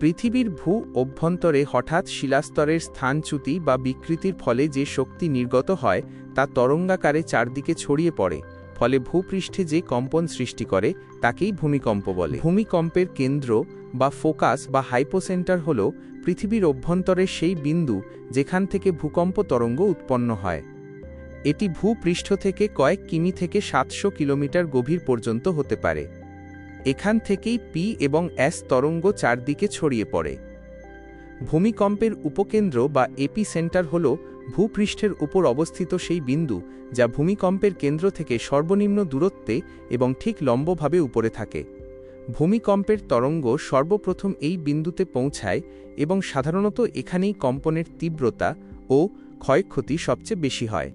পৃথিবীর ভূ অভ্যন্তরে হঠাৎ শিলাস্তরের স্থানচ্যুতি বা বিকৃতির ফলে যে শক্তি নির্গত হয়, তা তরঙ্গাকারে চারদিকে ছড়িয়ে পড়ে, ফলে ভূপৃষ্ঠে যে কম্পন সৃষ্টি করে, তাকেই ভূমিকম্প বলে। ভূমিকম্পের কেন্দ্র বা ফোকাস বা হাইপোসেন্টার হল পৃথিবীর অভ্যন্তরের সেই বিন্দু যেখান থেকে ভূকম্প তরঙ্গ উৎপন্ন হয়। এটি ভূপৃষ্ঠ থেকে কয়েক কিমি থেকে সাতশো কিলোমিটার গভীর পর্যন্ত হতে পারে। এখান থেকেই পি এবং এস তরঙ্গ চারদিকে ছড়িয়ে পড়ে। ভূমিকম্পের উপকেন্দ্র বা এপি সেন্টার হল ভূপৃষ্ঠের উপর অবস্থিত সেই বিন্দু যা ভূমিকম্পের কেন্দ্র থেকে সর্বনিম্ন দূরত্বে এবং ঠিক লম্বভাবে উপরে থাকে। ভূমিকম্পের তরঙ্গ সর্বপ্রথম এই বিন্দুতে পৌঁছায় এবং সাধারণত এখানেই কম্পনের তীব্রতা ও ক্ষয়ক্ষতি সবচেয়ে বেশি হয়।